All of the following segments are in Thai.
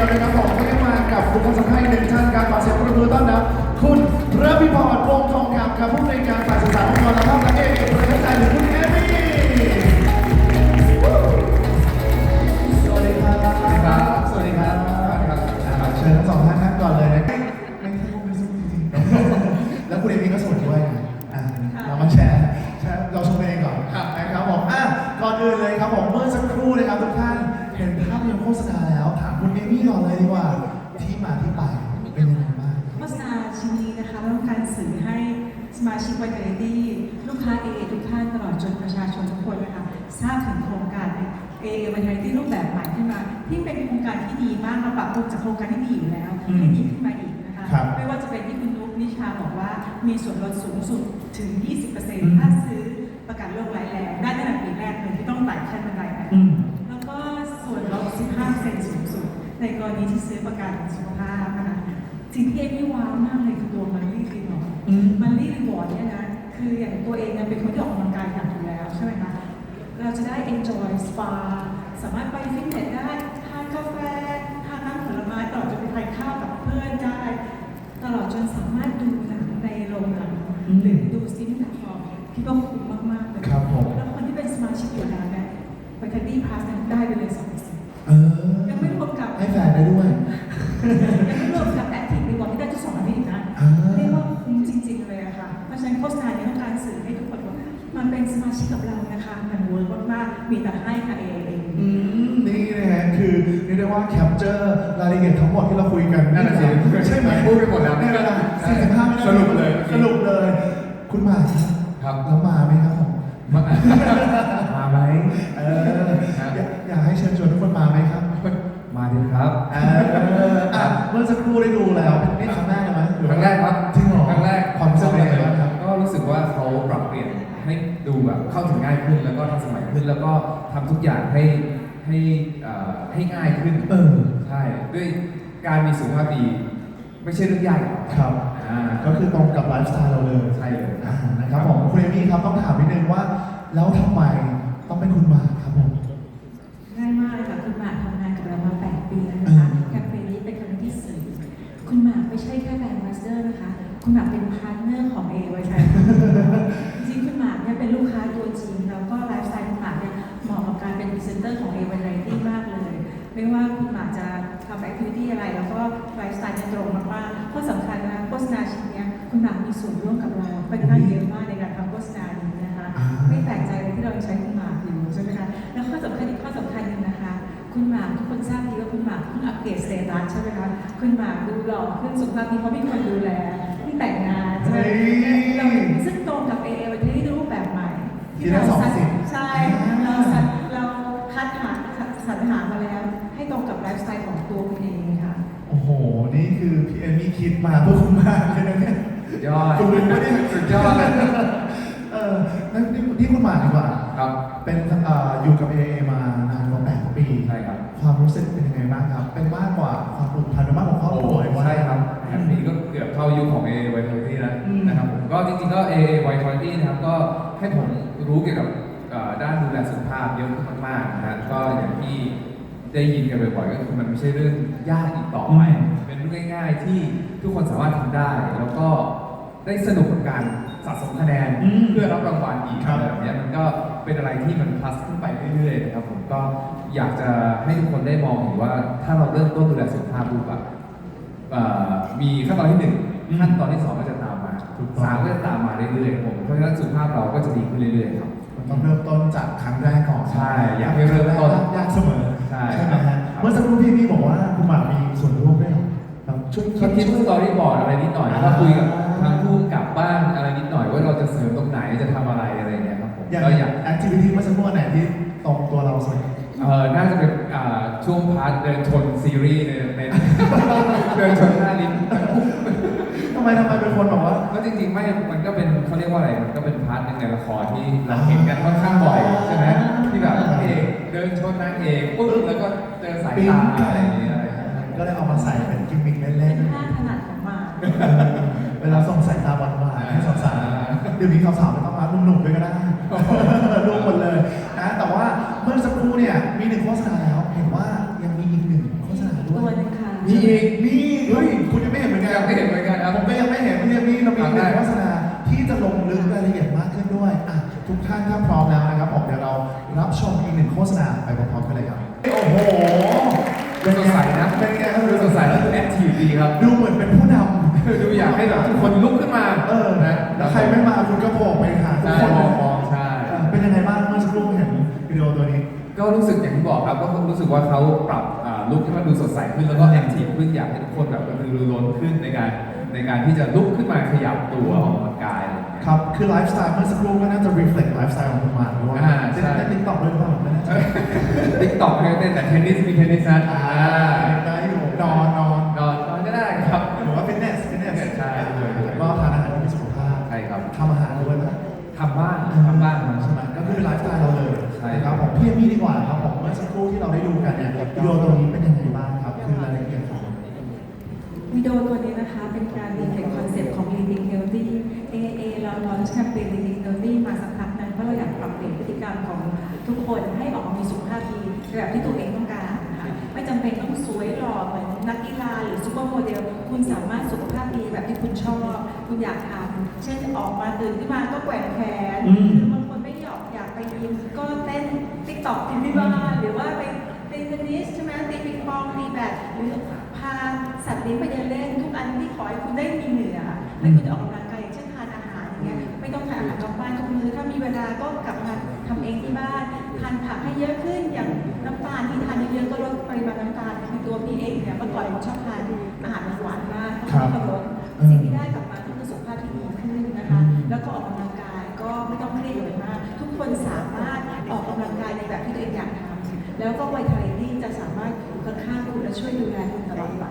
ยวนะครับผมไม่ได้มากับบุคคลสำคัญหนึ่งท่านการขอเสียงปรบมือต้อนรับคุณระพิพรวงทองคำครับผู้ในวยการฝ่ายสื่อสารองค์กรและภาพและเอกประเทศไทยหรือคุณเอมี่สวัสดีครับสวัสดีครับสวัสดีครับเชิญทั้งสองท่านนั่งก่อนเลยนะไม่ไม่ใช่พวกไม่สู้จริงๆแล้วคุณเอมี่ก็สวยด้วยนะอ่าเรามาแชร์แชร์เราชมเองก่อนนะครับผมอะก่อนอื่นเลยครับผมเมื่อสักครู่นะครับทุกท่าน ยนตร์โฆษณาแล้วถามคุณเอมี่ก่อนเลยดีกว่าที่มาที่ไปเป็นยังไงบ้างโฆษณาชิ้นนี้นะคะต้องการสื่อให้สมาชิกวัยเดดี้ลูกค้า AA ทุกท่านตลอดจนประชาชนทุกคนนะคะทราบถึงโครงการ AA วัยเดดี้รูปแบบใหม่ขึ้นมา ที่เป็นโครงการที่ดีมากมาปรับปรุงจากโครงการที่มีอยู่แล้วอืมให้ดีขึ้นมาอีกนะคะครับไม่ว่าจะเป็นที่คุณนุ๊กนิชาบอกว่ามีส่วนลดสูงสุดถึงม20%ถ้าซื้อประกันโรคร้ายแรงได้ตั้งแต่ปีแรกเลยที่ต้องไต่ขั้นบันไดไป ในกรณีที่ซื้อประกันสุขภาพนะคะสิ่งที่เอมี่ว้าวมากเลยคือตัวมันลี่รีวอร์ดอืมมันลี่รีวอร์ดเนี่ยนะคืออย่างตัวเองเนี่ยเป็นคนที่ออกกำลังกายหนักอยู่แล้วใช่ไหมคะเราจะได้ enjoy spa สามารถไปฟิตเนสได้ทานกาแฟทานน้ำผลไม้ตลอดจนไปทานข้าวกับเพื่อนได้ ตลอดจนสามารถดูหนังในโรงหนังอืมหรือดูซีรีส์แพลตฟอร์มคิดว่าคุ้มมากๆเลยครับผมแล้วคนที่เป็นสมาชิกอยู่แล้วเนี่ยไปทันดี้พาสได้ไปเลย ฉะนั้นโฆษณาเนี่ยต้องการสื่อให้ทุกคนว่ามันเป็นสมาชิกกับเรานะคะ มันเวิร์กมากๆมีแต่ให้ค่ะเองอืมนี่นะฮะคือเรียกได้ว่าแคปเจอร์รายละเอียดทั้งหมดที่เราคุยกันนั่นน่ะสิใช่ไหมพูดไปหมดแล้วในเวลา45วินาทีสรุปเลยสรุปเลย คุณมาครับครับแล้วมาไหมครับผมมามาไหมเอออยากอยากให้เชิญชวนทุกคนมาไหมครับ มาดิครับเอออะเมื่อสักครู่ได้ดูแล้วเป็นนี่ครั้งแรกเลยไหมหอคว่ารั้งแรกครับจริงเหรอครั้งแรกความรู้สึกเป็นยังไงบ้างครับก็ รู้สึกว่าเขาปรับเปลี่ยนให้ดูแบบเข้าถึงง่ายขึ้น แล้วก็ทันสมัยขึ้น แล้วก็ทำทุกอย่างให้ให้เอ่อให้ง่ายขึ้นเออใช่ด้วยการมีสุขภาพดี ไม่ใช่เรื่องยากหรอกครับ อ่า ก็คือตรงกับไลฟ์สไตล์เราเลยใช่เลยอ่านะครับผมคุณเอมี่ครับต้องถามนิดนึงว่า แล้วทำไมต้องเป็นคุณมาครับผม ง่ายมากเลยค่ะคุณหมากทำงานกับเรามา 8 ปีแล้วนะคะอืมแคมเปญนี้เป็นแคมเปญที่สี่คุณหมากไม่ใช่แค่แบรนด์มาสเตอร์นะคะ คุณหมากเป็นพาร์ทเนอร์ของเอไวชัย จริงๆคุณหมากเนี่ยเป็นลูกค้า ตัวจริงแล้วก็ไลฟ์สไตล์คุณหมากเนี่ยเหมาะกับการเป็นพรีเซนเตอร์ของ A อ a r i e t y มากเลย ไม่ว่าคุณหมากจะทำแอคทิวิตี้อะไร แล้วก็ไลฟ์สไตล์เนี่ยตรงมากๆข้อสำคัญนะโฆษณาชิ้นเนี้ยคุณหมากมีส่วนร่วมกับเราค่อนข้างเยอะมากในการทำโฆษณานี้นะคะอ่าไม่แปลกใจเลยที่เราใช้คุณหมากอยู่ใช่ไหมคะแล้วข้อสำคัญอีกข้อสำคัญหนึ่งนะคะ คุณหมากทุกคนทราบดีว่าคุณหมากเพิ่งอัปเกรดสเตตัสใช่ไหมคะคุณหมากดูหล่อขึ้นสุขภาพดีเพราะมีคนดูแลที่แต่งงานใช่ไหมเฮ้ยเราซึ่งตรงกับ AA วันนี้รูปแบบใหม่ที่ได้สองสิบ ใช่เราสัญเราคัดหาสรรหามาแล้ว ให้ตรงกับไลฟ์สไตล์ของตัวคุณเองค่ะ โอ้โห นี่คือพี่เอมี่คิดมาเพื่อคุณมากเลยนะเนี่ย สุดยอดคุณรู้ไหมเนี่ยสุดยอดเลยเออนั่นนี่ที่คุณหมากดีกว่า ครับเป็นเอ่ออยู่กับ AA มานานกว่า8ปี ใช่ครับ ความรู้สึกเป็นยังไงบ้างครับ เป็นมากกว่าความผูกพันเป็นมากกว่าครอบครัวอีกว่าใช่ครับแฮปปี้ก็เกือบเท่ายุคของ A Y t y แล้วอืม นะครับผมก็จริงๆก็ A Y t y นะครับก็ให้ผม รู้เกี่ยวกับเอ่อด้านดูแลสุขภาพเยอะขึ้นมากๆนะฮะก็อย่างที่ได้ยินกันบ่อยๆก็คือมันไม่ใช่เรื่องยากอีกต่อไปเป็นเรื่องง่ายๆที่ทุกคนสามารถทำได้ แล้วก็ได้สนุกกับการสะสมคะแนนอืมเพื่อรับรางวัลอีกครับอะไรแบบเนี้ยมันก็เป็นอะไรที่มันพลัสขึ้นไปเรื่อยๆนะครับผมก็อยากจะให้ทุกคนได้มองเห็นว่าถ้าเราเริ่มต้นดูแลสุขภาพดูแบบเอ่อมีขั้นตอนที่หนึ่งอืมขั้นตอนที่สองก็จะตามมา ถูกต้อง สามก็จะตามมาเรื่อยๆผมเพราะฉะนั้นสุขภาพเราก็จะดีขึ้นเรื่อยๆครับ มันต้องเริ่มต้นจากครั้งแรกก่อนใช่อยากให้เริ่มต้นยากเสมอใช่ไหมครัฮะบ เมื่อสักครู่พี่พี่บอกว่าคุณหมากมีส่วนร่วมด้วยเหรอแบบช่วยก็คิดช่วยสตอรี่บอร์ดอะไรนิดหน่อยแล้วก็คุยกับทางผู้กำกับบ้างอะไรนิดหน่อยว่าเราจะเสริมตรงไหนจะทำอะไรอะไรเงี้ยครับผมอย่างก็อยากแอคทิวิตี้เมื่อสักครู่อันไหนที่ตรงตัวเราสุดเอ่อน่าจะเป็นอ่าช่วงพาร์ทเดินชนซีรีส์ในใน เดินชนหน้าลิ้น ทำไมทำไมเป็นคนแบบว่า ก็จริงๆไม่ มันก็เป็นเขาเรียกว่าอะไร มันก็เป็นพาร์ทหนึงในละครที่เราเห็นกันค่อนข้างบ่อยใช่ไหมที่แบบพระเอกเดินชนนางเอกปุ๊บแล้วก็เจอสายตาอะไรอย่างเงี้ยอะไรอย่างเงี้ยก็เลยเอามาใส่เป็นกิมมิคเป็เล่นนท่าถนัดของหมากๆเออเวลาส่งสายตาหวานๆให้สาวๆเดี๋ยวนี้สาวๆไม่ต้องมาหนุ่มๆด้วยก็ได้ รวมหมดเลยนะแต่ว่าเมื่อสักครู่เนี่ยมีหนึ่งโฆษณาแล้ว เห็นว่ายังมีอีกหนึ่งโฆษณาด้ตัววยหนึงมีอีกมีเฮ้ยคุณยังไม่เห็นเหมือนกันยังไม่เห็นเหมือนกันครับผมก็ยังไม่เห็นพี่เอมี่เรามีค รับหได้นึ่งโฆษณาที่จะลงลึกรายละเอียดมากขึ้นด้วยอะทุกท่านถ้าพร้อมแล้วนะครับผมเดี๋ยวเรารับชมอีกหนึ่งโฆษณาไปพร้อมๆกันเลยครับโอ้โหดูสดใสนะเป็นไงดูสดใสแล้วดูแอคทีฟดีครับ ดูเหมือนเป็นผู้นำดูอยากให้แบบทุกคนลุกขึ้นมาเออนะแล้วใครไม่มาคุณก็โผล่ไปหาทุกใช่คนมองมองใช่อะเป็นยังไงบ้างเมื่อสักครู่เห็นวิดีโอตัวนี้ก็รู้สึกอย่างที่บอกครับก็รู้สึกว่าเขาปรับอ่าลุคให้มันดูสดใสขึ้นแล้วก็แอคทีฟขึ้นอยากให้ทุกคนแบบกระตือรือร้นขึ้นในการ ในการที่จะลุกขึ้นมาขยับตัวออกกำลังกายอะไรอย่างเงี้ย ครับ คือไลฟ์สไตล์เมื่อสักครู่ก็น่าจะ reflect ไลฟ์สไตล์ของคุณมาด้วยอ่าเต้นใช่เต้นติ๊กต็อกด้วยหรือเปล่าไม่แน่ใจติ๊กต็อกให้เต้นแต่เทนนิสมีเทนนิสนะอ่าได้อยู่นอนนอนนอนนอนก็ได้ครับ หรือว่าฟิตเนสฟิตเนสใช่ แล้วก็ทานอาหารที่มีสุขภาพใช่ครับทำอาหารด้วยไหมทำบ้างทำบ้างครับ ใช่ไหมก็คือไลฟ์สไตล์เราเลยใช่ นะครับผมพี่เอมี่ดีกว่าครับผมเมื่อสักครู่ที่เราได้ดูกันเนี่ยวิดีโอตัวนี้เป็นยังไงบ้างครับคือรายละเอียดของ วิดีโอตัวนี้นะคะ เป็นการรีเฟล็กคอนเซ็ปต์ของ Leading Healthy AA เราลอนช์แคมเปญ Leading Healthy มาสักพักนั้นเพราะเราอยากปรับเปลี่ยนพฤติกรรมของทุกคนให้ออกมามีสุขภาพดีแบบที่ตัวเองต้องการนะคะไม่จำเป็นต้องสวยหล่อเหมือนนักกีฬาหรือซูเปอร์โมเดล คุณสามารถสุขภาพดีแบบที่คุณชอบ คุณอยากทำเช่นออกมาตื่นขึ้นมาก็แกว่งแขนหรือบางคนไม่อยากอยากไปยิมก็เต้นติ๊กต็อกที่บ้านหรือว่าไปตีเทนนิสใช่ไหมตีปิงปองตีแบดหรือ พาสัตว์เลี้ยงไปเดินเล่นทุกอันที่ขอให้คุณได้มีเหนือให้คุณออกกำลังกายอย่างเช่นทานอาหารอย่างเงี้ยไม่ต้องทานอาหารนอกบ้านทุกมื้อถ้ามีเวลาก็กลับมาทำเองที่บ้านทานผักให้เยอะขึ้นอย่างน้ำตาลที่ทานเยอะๆก็ลดปริมาณน้ำตาลคือตัวพี่เองเนี่ยเมื่อก่อนผมชอบทานอาหารหวานมากครับก็ลดสิ่งที่ได้กลับมาก็คือสุขภาพที่ดีขึ้นนะคะ แล้วก็ออกกำลังกายก็ไม่ต้องเครียดเลยมาก ทุกคนสามารถออกกำลังกายในแบบที่ตัวเองอยากทำ แล้วก็ไวท์ไทนี่จะสามารถอยู่ข้างๆคุณและช่วยดูแลคุณตลอดไป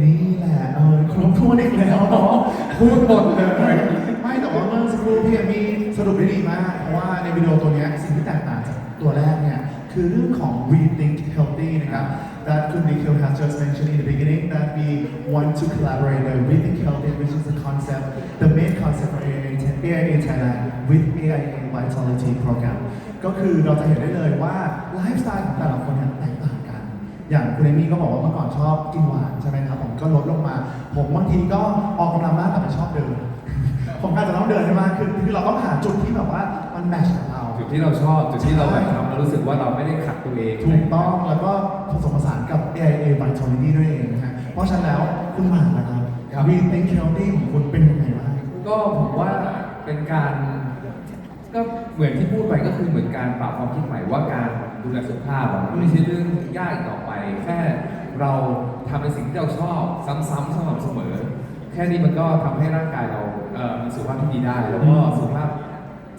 นี่แหละเออครบถ้วนอีกแล้วเนาะพูดหมดเลยไม่แต่ว่าเมื่อสักครู่พี่เอมี่สรุปได้ดีมากเพราะว่าในวิดีโอตัวเนี้ยสิ่งที่แตกต่างจากตัวแรกเนี่ยคือเรื่องของ rethink healthy นะครับ that could be Nikhil has just mentioned in the beginning that we want to collaborate the rethink healthy which is the concept the main concept for AIA AIA Thailand with AIA Vitality Program ก็คือเราจะเห็นได้เลยว่าไลฟ์สไตล์ของแต่ละคนเนี่ยแตกต่างกัน อย่างคุณเอมี่ก็บอกว่าเมื่อก่อนชอบกินหวานใช่ไหมครับผมก็ลดลงมา ผมบางทีก็ออกกำลังมากแต่ไม่ชอบเดิน ผมอาจจะต้องเดินให้มากขึ้นคือเราต้องหาจุดที่แบบว่ามันแมทช์กับเรา จุดที่เราชอบจุดที่เราแบบทำแล้วรู้สึกว่าเราไม่ได้ขัดตัวเองถูกต้องแล้วก็ผสมผสานกับ AIA Vitality ด้วยเองนะฮะเพราะฉะนั้นแล้วคุณหมากนะครับครับ Rethink Healthy ของคุณเป็นยังไงบ้างก็ผมว่าเป็นการก็ เหมือนที่พูดไปก็คือเหมือนการปรับความคิดใหม่ว่าการดูแลสุขภาพอะมันไม่ใช่เรื่องยากอีกต่อไป แค่เราทำในสิ่งที่เราชอบซ้ำๆสม่ำเสมอ แค่นี้มันก็ทำให้ร่างกายเราเอ่อมีสุขภาพที่ดีได้ แล้วก็สุขภาพ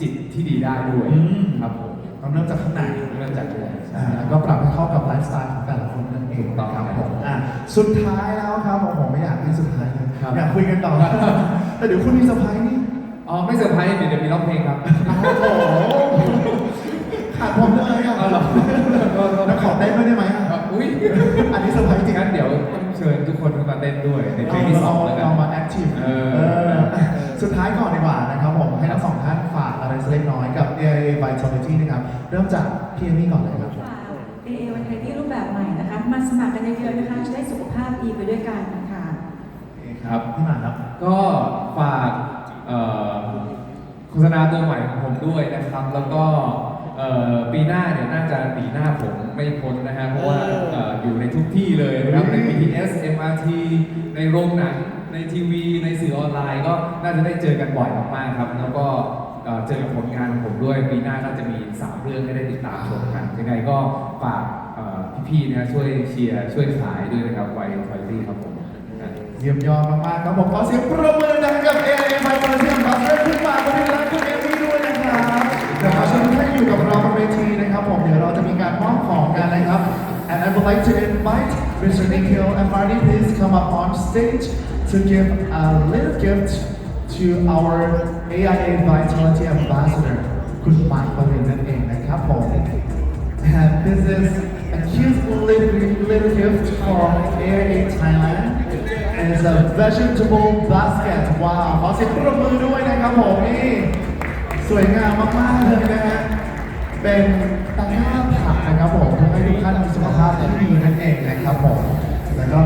จิตที่ดีได้ด้วยอืมครับผมต้องเริ่มจากข้างในเริ่มจากตรงนี้ใช่อ่าแล้วก็ปรับให้เข้ากับไลฟ์สไตล์ของแต่ละคนนั่นเองถูกต้องครับผมอะสุดท้ายแล้วครับผมผมไม่อยากให้สุดท้ายเลยครับอยากคุยกันต่อแต่เดี๋ยวคุณมีเซอร์ไพรส์นี่ อ๋อไม่เซอร์ไพรส์เดี๋ยวจะมีร้องเพลงครับโอ้โหขาดผมเลยอะเอาเหรอแล้วขอเต้นด้วยได้ไหมอะครับอุ้ยอันนี้เซอร์ไพรส์จริงงั้นเดี๋ยวต้องเชิญทุกคนมาเต้นด้วยในเพลงที่สองแล้วกันเรามาแอคทีฟเออเออสุดท้ายก่อนดีกว่านะครับผมให้ทั้งสองท่านฝากอะไรสักเล็กน้อยกับ AIA Vitality นะครับเริ่มจากพี่เอมี่ก่อนเลยครับฝาก AA วันไทนี่รูปแบบใหม่นะคะ มาสมัครกันเยอะๆนะคะจะได้สุขภาพดีไปด้วยกันค่ะครับพี่หมากครับ ก็ฝากเอ่อ โฆษณาตัวใหม่ของผมด้วยนะครับ แล้วก็เอ่อปีหน้าเนี่ยน่าจะหนีหน้าผมไม่พ้นนะฮะเพราะว่าเอ่ออยู่ในทุกที่เลยนะครับใน BTS MRT ในโรงหนังในทีวี ในสื่อออนไลน์ก็น่าจะได้เจอกันบ่อยมากๆครับ แล้วก็เอ่อเจอกับผลงานของผมด้วยปีหน้าน่าจะมี 3 เรื่องให้ได้ติดตามชมกัน ยังไงก็ฝากเอ่อพี่ๆนะช่วยเชียร์ช่วยขายด้วยนะครับไวท์ไฟตี้ครับผมนะ เยี่ยมยอดมากๆครับผมขอเสียงปรบมือดังกับ AIA Vitality Ambassador ขึ้นมาบนเวทีคุณเอมี่ด้วยนะครับเดี๋ยวขอเชิญทุกท่านอยู่กับเราบนเวทีนะครับผมเดี๋ยวเราจะมีการมอบของกันนะครับ and I would like to invite Mr. Nikhil and Marty please come up on stage to give a little gift to our AIA Vitality Ambassador คุณมาร์คปรินนั่นเองนะครับผม And this is a cute little, little gift from AIA Thailand. And it's a vegetable basket. ว้าวขอเสียงปรบมือด้วยนะครับผมนี่สวยงามมากๆเลยนะฮะเป็นตะกร้าผักนะครับผมทำให้ทุกท่านมีสุขภาพที่ดีนั่นเองนะครับผมแล้วก็